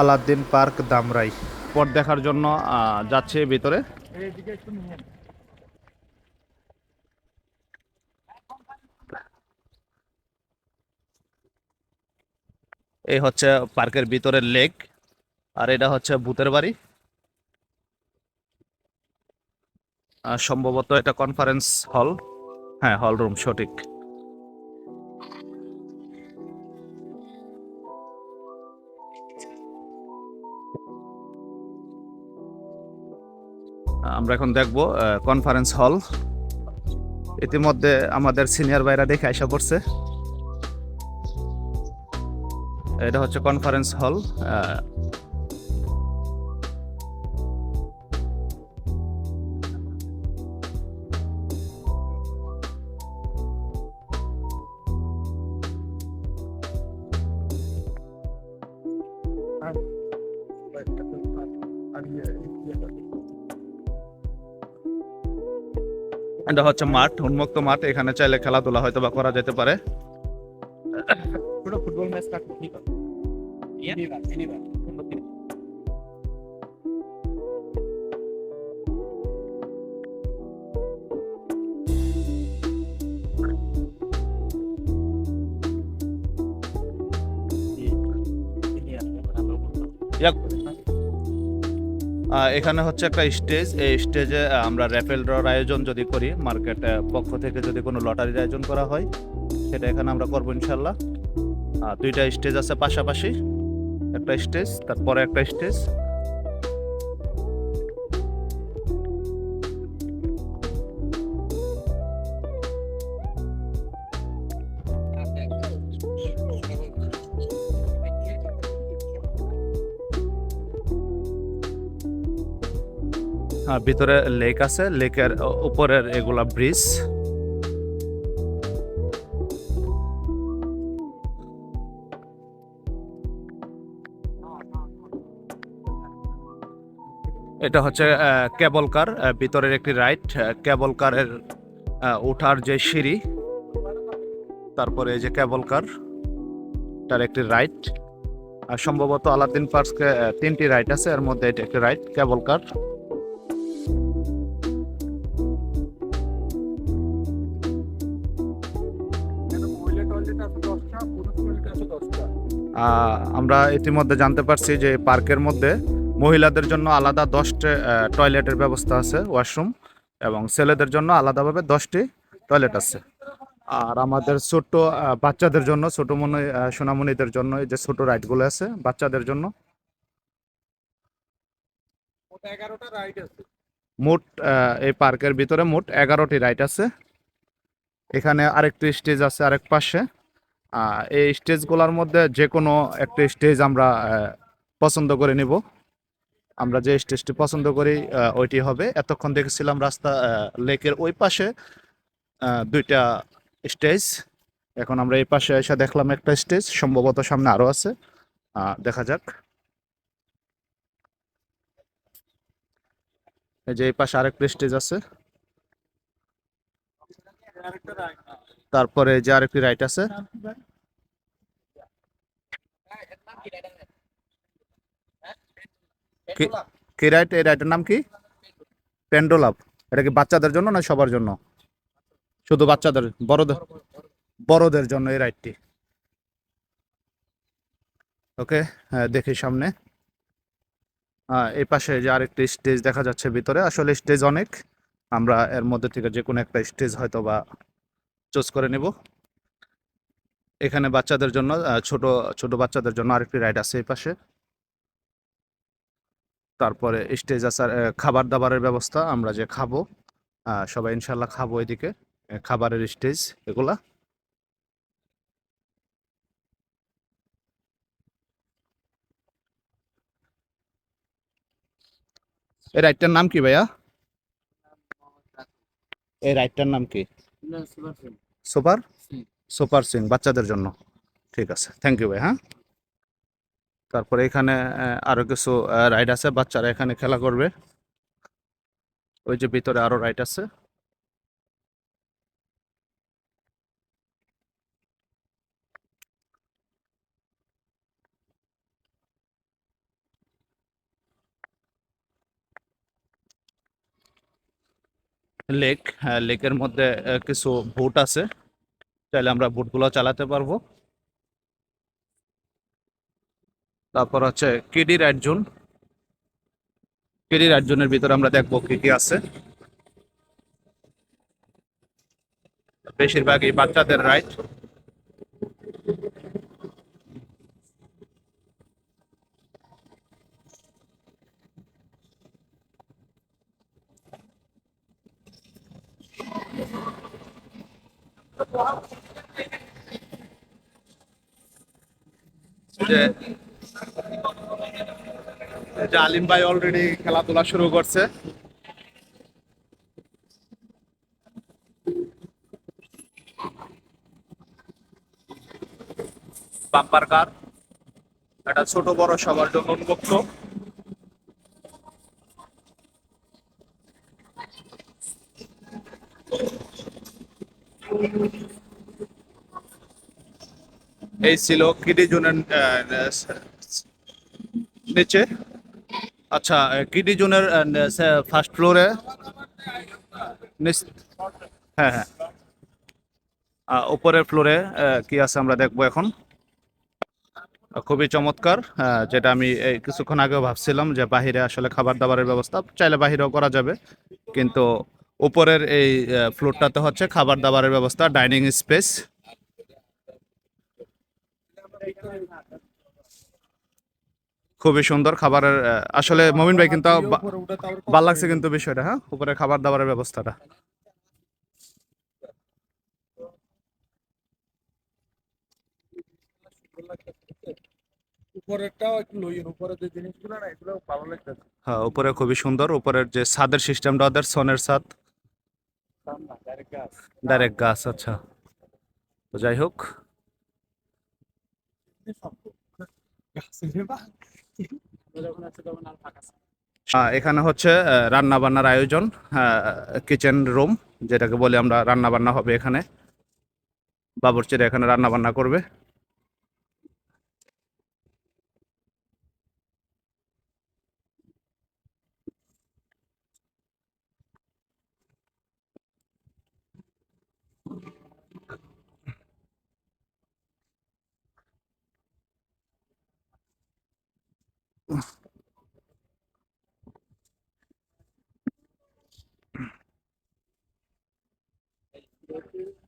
Aladdin park Dhamrai. পট দেখার জন্য যাচ্ছে ভিতরে। এই হচ্ছে পার্কের ভিতরের লেক, আর এটা হচ্ছে ভূতের বাড়ি। সম্ভবত এটা কনফারেন্স হল হ্যাঁ হল রুম সঠিক। আমরা এখন দেখব কনফারেন্স হল ইতিমধ্যে আমাদের সিনিয়র ভাইরা দেখে আসা করছে এটা হচ্ছে কনফারেন্স হল এটা হচ্ছে মাঠ উন্মুক্ত মাঠ এখানে চাইলে খেলাধুলা হয়তো বা করা যেতে পারে। ফুটবল ম্যাচ এখানে হচ্ছে একটা স্টেজ। এই স্টেজে আমরা র্যাপেল ড্রর আয়োজন যদি করি, মার্কেট পক্ষ থেকে যদি কোনো লটারির আয়োজন করা হয়, সেটা এখানে আমরা করব ইনশাল্লাহ দুইটা স্টেজ আছে পাশাপাশি। একটা স্টেজ, তারপরে একটা স্টেজ। ভিতরে লেক আছে। লেকের উপরের এগুলা ব্রিজ এটা হচ্ছে কেবল কার ভিতরের একটি রাইড কেবল কারের ওঠার যে সিঁড়ি, তারপরে এই যে কেবল কার তার একটি রাইড সম্ভবত আলাদিন পার্কসকে তিনটি রাইড আছে। এর মধ্যে এটা একটি রাইড কেবল কার আমরা ইতিমধ্যে জানতে পারছি যে পার্কের মধ্যে মহিলাদের জন্য আলাদা দশটি টয়লেটের ব্যবস্থা আছে ওয়াশরুম এবং ছেলেদের জন্য আলাদাভাবে দশটি টয়লেট আছে। আর আমাদের ছোট বাচ্চাদের জন্য ছোট মনে সোনামণিদের জন্য এই যে ছোট রাইডগুলো আছে বাচ্চাদের জন্য ওটা এগারোটা রাইড আছে। মোট এই পার্কের ভিতরে মোট এগারোটি রাইড আছে। এখানে আরেকটি স্টেজ আছে আরেক পাশে। এই স্টেজগুলোর মধ্যে যে কোনো একটা স্টেজ আমরা পছন্দ করে নিব। আমরা যে স্টেজটি পছন্দ করি ওইটি হবে। এতক্ষণ দেখেছিলাম রাস্তা লেকের ওই পাশে দুইটা স্টেজ। এখন আমরা এই পাশে এসে দেখলাম একটা স্টেজ, সম্ভবত সামনে আরও আছে। দেখা যাক। এই যে এই পাশে আরেকটা স্টেজ আছে। তারপরে যে আরেকটি রাইট আছে। কি রাইট এই রাইটের নাম কি? পেন্ডোলাভ এটা কি বাচ্চাদের জন্য না সবার জন্য? শুধু বাচ্চাদের, বড়দের বড়দের জন্য এই রাইডটি ওকে হ্যাঁ দেখি সামনে। এই পাশে যে আরেকটি স্টেজ দেখা যাচ্ছে ভিতরে। আসলে স্টেজ অনেক। আমরা এর মধ্যে থেকে যে কোনো একটা স্টেজ হয়তো বা চুজ করে নিব। এখানে বাচ্চাদের জন্য ছোট ছোট বাচ্চাদের জন্য আরেকটি রাইড আছে এই পাশে। তারপরে স্টেজ আছে আর, খাবার দাবারের ব্যবস্থা আমরা যে খাব সবাই ইনশাল্লাহ খাব এদিকে খাবারের স্টেজ এগুলা। এই রাইডটার নাম কি ভাইয়া? এই রাইডটার নাম কি? সুপার? সুপার সুইং বাচ্চাদের জন্য। ঠিক আছে থ্যাংক ইউ ভাই হ্যাঁ? তারপরে এখানে আরও আরও কিছু রাইড আছে বাচ্চারা এখানে খেলা করবে। ওই যে ভিতরে আরও রাইড আছে। লেক লেকের মধ্যে কিছু বোট আছে। চাইলে আমরা বোটগুলো চালাতে পারব। তারপর হচ্ছে KD ride zone KD ride জোনের ভিতরে আমরা দেখব কি কি আছে। বেশিরভাগই বাচ্চাদের রাইড আলিম ভাই অলরেডি খেলাধুলা শুরু করছে। বাম্পার কার এটা ছোট বড় সবার জন্য উন্মুক্ত। এই ছিল কিডি জোনের নিচে। আচ্ছা কিডি জোনের ফার্স্ট ফ্লোরে হ্যাঁ হ্যাঁ। উপরের ফ্লোরে কি আছে আমরা দেখব এখন। খুবই চমৎকার যেটা আমি এই কিছুক্ষণ আগেও ভাবছিলাম যে বাহিরে আসলে খাবার দাবারের ব্যবস্থা, চাইলে বাহিরেও করা যাবে। কিন্তু উপরের এই ফ্লোরটাতে হচ্ছে খাবার দাবারের ব্যবস্থা ডাইনিং স্পেস খুবই সুন্দর খাবারের আসলে মমিন ভাই কিন্তু ভালো লাগছে কিন্তু বিষয়টা হ্যাঁ? উপরে খাবার দাবারের ব্যবস্থাটা। হ্যাঁ উপরে খুবই সুন্দর উপরের যে ছাদের সিস্টেমটা ওদের সনের ছাদ ডাইরেক্ট গাছ আচ্ছা। তো যাই হোক। এখানে হচ্ছে রান্না বান্নার আয়োজন কিচেন রুম যেটাকে বলে আমরা রান্না বান্না হবে এখানে। বাবুর্চিরা এখানে রান্না বান্না করবে।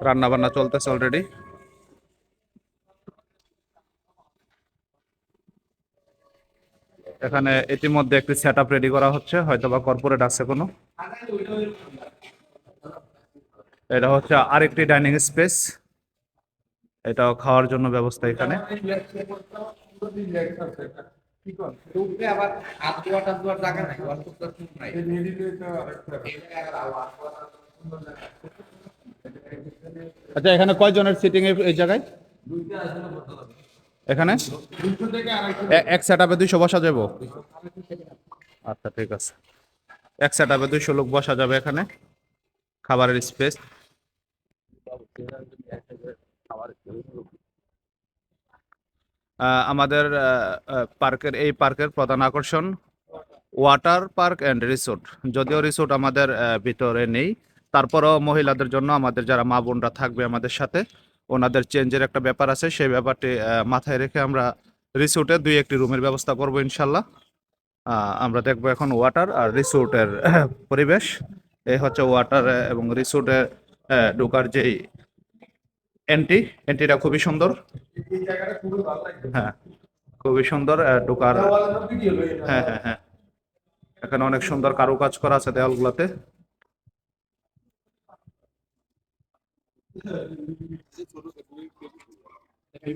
রান্না বান্না চলতেছে অলরেডি এখানে ইতিমধ্যে একটি সেট আপ রেডি করা হচ্ছে হয়তো বা কর্পোরেট আছে কোনো। এটা হচ্ছে আরেকটি ডাইনিং স্পেস এটাও খাওয়ার জন্য ব্যবস্থা এখানে। আচ্ছা এখানে কয়জনের সিটিং এই জায়গায়? এখানে? এক সেট আপে দুইশো বসা যাব আচ্ছা ঠিক আছে। এক সেট আপে দুইশো লোক বসা যাবে এখানে। খাবারের স্পেস আমাদের পার্কের, এই পার্কের প্রধান আকর্ষণ ওয়াটার পার্ক অ্যান্ড রিসোর্ট যদিও রিসোর্ট আমাদের ভিতরে নেই। তারপরও মহিলাদের জন্য আমাদের যারা মা বোনরা থাকবে আমাদের সাথে, ওনাদের চেঞ্জের একটা ব্যাপার আছে, সেই ব্যাপারটি মাথায় রেখে আমরা রিসোর্টে দুই একটি রুমের ব্যবস্থা করব ইনশাল্লাহ। আমরা দেখব এখন ওয়াটার আর রিসোর্টের পরিবেশ। এই হচ্ছে ওয়াটার এবং রিসোর্টে ঢোকার যেই এন্ট্রি, এন্ট্রিটা খুবই সুন্দর। হ্যাঁ খুবই সুন্দর ঢোকার হ্যাঁ হ্যাঁ হ্যাঁ। এখানে অনেক সুন্দর কারুকাজ করা আছে দেওয়ালগুলোতে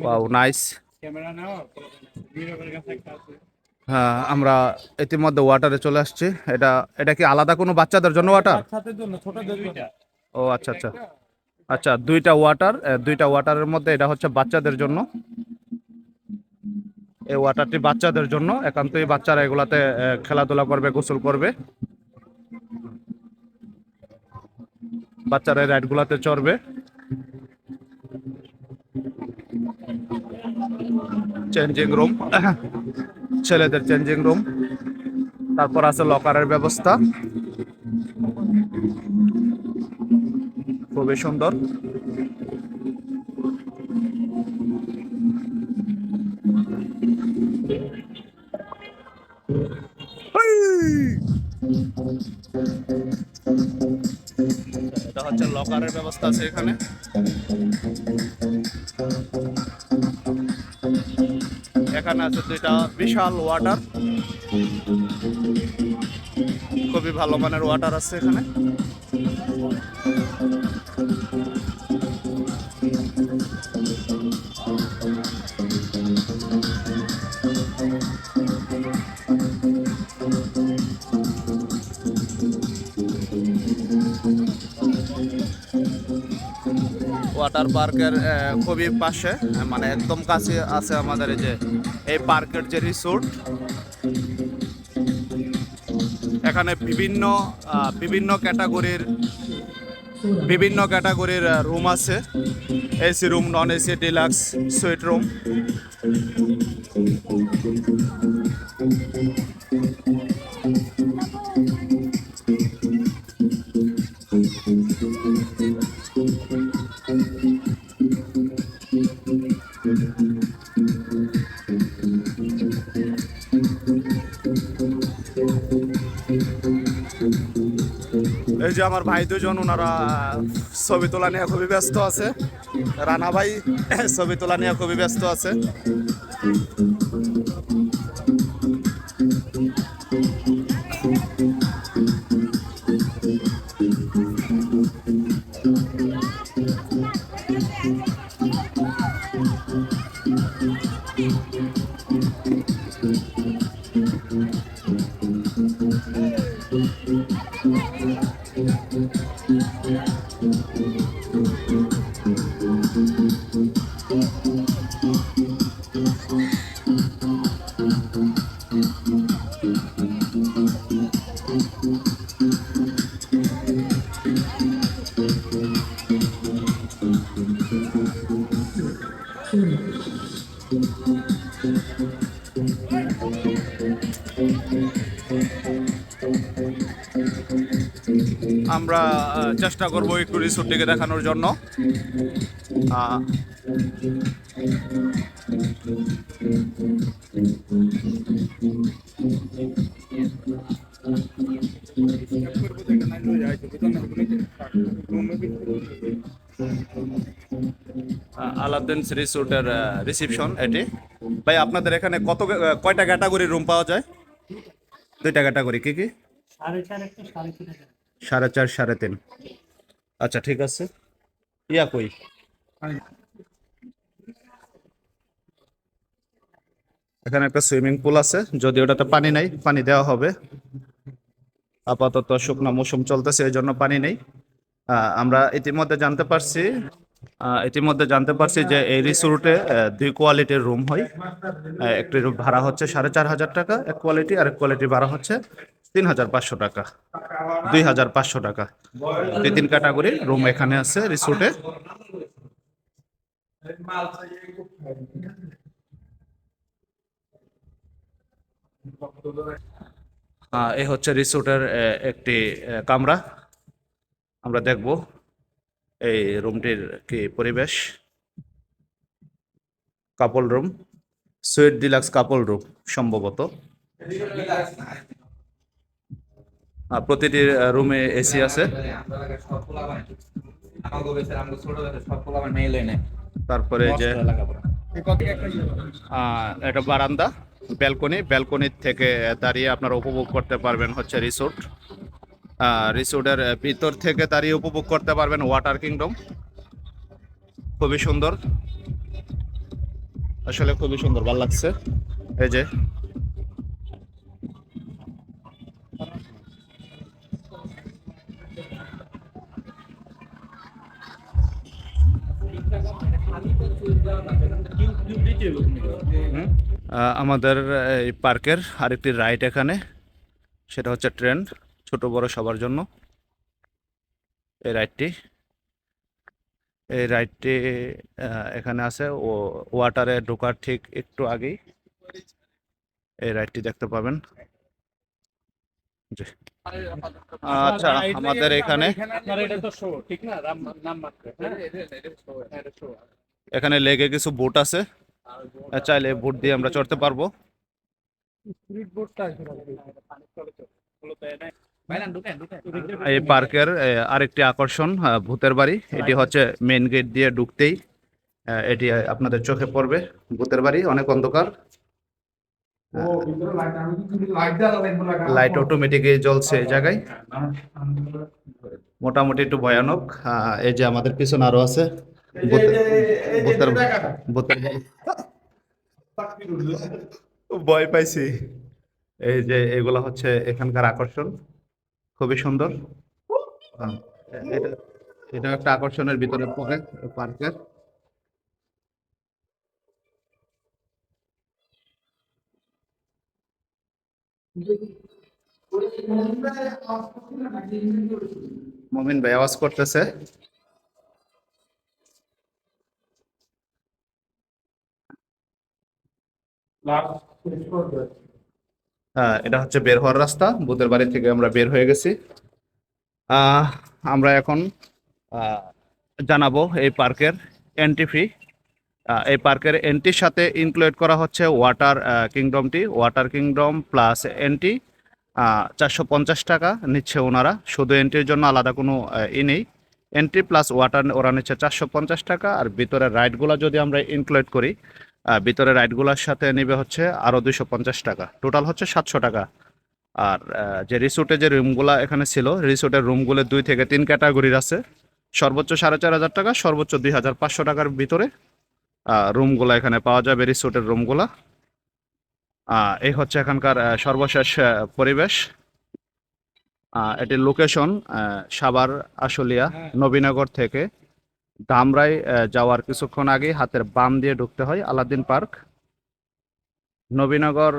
ওয়াও নাইস ক্যামেরা নাও বিরবের কাছে হ্যাঁ আমরা ইতিমধ্যে ওয়াটারে চলে আসছি। এটা এটা কি আলাদা কোনো বাচ্চাদের জন্য ওয়াটার ও আচ্ছা আচ্ছা। আচ্ছা দুইটা ওয়াটার দুইটা ওয়াটারের মধ্যে এটা হচ্ছে বাচ্চাদের জন্য। এই ওয়াটারটি বাচ্চাদের জন্য। একান্তই বাচ্চারা এগুলাতে খেলাধুলা করবে গোসল করবে। বাচ্চারা রাইড গুলাতে চড়বে। চেঞ্জিং রুম ছেলেদের চেঞ্জিং রুম তারপর আছে লকারের ব্যবস্থা। খুবই সুন্দর। এটা হচ্ছে লকারের ব্যবস্থা আছে এখানে। এখানে আছে দুইটা বিশাল ওয়াটার খুবই ভালো মানের ওয়াটার আছে এখানে। ওয়াটার পার্কের খুবই পাশে মানে একদম কাছে আছে আমাদের এই যে এই পার্কের যে রিসোর্ট, এখানে বিভিন্ন বিভিন্ন ক্যাটাগরির বিভিন্ন ক্যাটাগরির রুম আছে। AC room non AC deluxe, suite room. যে আমার ভাই দুজন, ওনারা ছবি তোলা নিয়ে খুবই ব্যস্ত আছে। রানা ভাই ছবি তোলা নিয়ে খুবই ব্যস্ত আছে। আমরা চেষ্টা করব একটু রিসোর্টটিকে দেখানোর জন্য। আলাউদ্দিনস রিসোর্টের রিসিপশন এটি। ভাই, আপনাদের এখানে কত কয়টা ক্যাটাগরি রুম পাওয়া যায়? দুইটা ক্যাটাগরি কি কি? সাড়ে চার, সাড়ে তিন। আচ্ছা ঠিক আছে। ইয়া কই? এখানে একটা সুইমিং পুল আছে, যদি ওটাতে পানি নাই, পানি দেওয়া হবে। আপাতত শুকনো মৌসুম চলতেছে, এই জন্য পানি নেই। আমরা ইতিমধ্যে জানতে পারছি ইতিমধ্যে জানতে পারছি যে এই রিসোর্টে দুই কোয়ালিটির রুম হয়। একটি রুম ভাড়া হচ্ছে সাড়ে চার হাজার টাকা, এক কোয়ালিটি আর এক কোয়ালিটি ভাড়া হচ্ছে তিন হাজার পাঁচশো টাকা, দুই হাজার পাঁচশো টাকা। দুই তিন ক্যাটাগরি রুম এখানে আছে রিসোর্টে। এ হচ্ছে রিসোর্টের একটি কামরা। আমরা দেখব এই রুমটির কি পরিবেশ। Couple room suite deluxe couple room সম্ভবত। প্রতিটি রুমে এসি আছে। তারপরে যে এটা বারান্দা। ব্যালকনি ব্যালকনির থেকে দাঁড়িয়ে আপনারা উপভোগ করতে পারবেন হচ্ছে রিসোর্ট রিসোর্টের ভিতর থেকে দাঁড়িয়ে উপভোগ করতে পারবেন ওয়াটার কিংডম খুবই সুন্দর। আসলে খুবই সুন্দর, ভালো লাগছে। এই যে। আমাদের এই পার্কের আরেকটি রাইড এখানে সেটা হচ্ছে ট্রেন ছোট বড় সবার জন্য। এই রাইডটি এই রাইডটি এখানে আছে। ও ওয়াটারে ঢোকার ঠিক একটু আগেই এই রাইডটি দেখতে পাবেন। জি। আচ্ছা আমাদের এখানে আপনার এটা তো শো ঠিক না? নাম নাম মাত্র এটা শো এখানে লেগে কিছু বোট আছে। চাইলে বুট দিয়ে আমরা চড়তে পারব। এই পার্কের আরেকটি আকর্ষণ ভূতের বাড়ি। এটি হচ্ছে মেইন গেট দিয়ে ঢুকতেই এটি আপনাদের চোখে পড়বে। ভূতের বাড়ি অনেক অন্ধকার। লাইট অটোমেটিক জ্বলছে এই জায়গায়। মোটামুটি একটু ভয়ানক। এই যে আমাদের পিছনে আরও আছে। ভয় পাইছি। এই যে এগুলা হচ্ছে এখানকার আকর্ষণ। খুবই সুন্দর। এটা এটা একটা আকর্ষণের ভিতরে পড়ে পার্কের। মমিন ভাই আওয়াজ করতেছে। হ্যাঁ এটা হচ্ছে বের হওয়ার রাস্তা বুধের বাড়ি থেকে আমরা বের হয়ে গেছি। আমরা এখন জানাব এই পার্কের এন্ট্রি ফি এই পার্কের এন্ট্রির সাথে ইনক্লুড করা হচ্ছে ওয়াটার কিংডমটি ওয়াটার কিংডম প্লাস এন্ট্রি চারশো পঞ্চাশ টাকা নিচ্ছে ওনারা। শুধু এন্ট্রির জন্য আলাদা কোনো ই নেই। এন্ট্রি প্লাস ওয়াটার ওরা নিচ্ছে চারশো পঞ্চাশ টাকা। আর ভিতরের রাইডগুলো যদি আমরা ইনক্লুড করি আহ, ভিতরের রাইডগুলোর সাথে নেবে হচ্ছে আরও দুইশো পঞ্চাশ টাকা। টোটাল হচ্ছে সাতশো টাকা। আর যে রিসোর্টে যে রুমগুলো এখানে ছিল রিসোর্টের রুমগুলো দুই থেকে তিন ক্যাটাগরির আছে। সর্বোচ্চ সাড়ে চার হাজার টাকা সর্বোচ্চ দুই হাজার পাঁচশো টাকার ভিতরে রুমগুলো এখানে পাওয়া যাবে রিসোর্টের রুমগুলা। এই হচ্ছে এখানকার সর্বশেষ পরিবেশ। এটির লোকেশন সাভার আশুলিয়া নবীনগর থেকে। ধামরাই যাওয়ার কিছুক্ষণ আগে হাতের বাম দিয়ে ঢুকতে হয় আলাদিন পার্ক, নবীনগর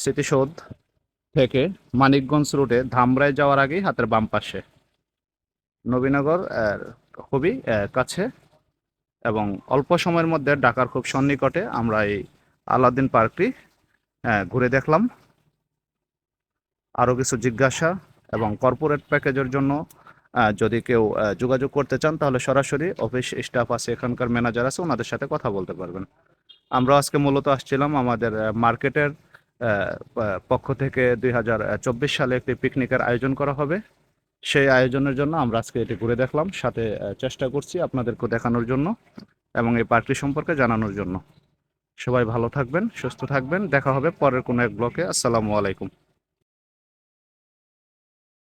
স্মৃতিসৌধ থেকে মানিকগঞ্জ রুটে ধামরাই যাওয়ার আগেই হাতের বাম পাশে। নবীনগর খুবই কাছে এবং অল্প সময়ের মধ্যে ঢাকার খুব সন্নিকটে আমরা এই আলাদিন পার্কটি ঘুরে দেখলাম। আরও কিছু জিজ্ঞাসা এবং কর্পোরেট প্যাকেজের জন্য যদি কেউ যোগাযোগ করতে চান, তাহলে সরাসরি অফিস স্টাফ আছে, এখানকার ম্যানেজার আছে, ওনাদের সাথে কথা বলতে পারবেন। আমরা আজকে মূলত আসছিলাম আমাদের মার্কেটের পক্ষ থেকে দুই হাজার চব্বিশ সালে একটি পিকনিকের আয়োজন করা হবে। সেই আয়োজনের জন্য আমরা আজকে এটি ঘুরে দেখলাম, সাথে চেষ্টা করছি আপনাদেরকে দেখানোর জন্য এবং এই পার্কটি সম্পর্কে জানানোর জন্য। সবাই ভালো থাকবেন, সুস্থ থাকবেন, দেখা হবে পরের কোনো এক ব্লকে আসসালামু আলাইকুম।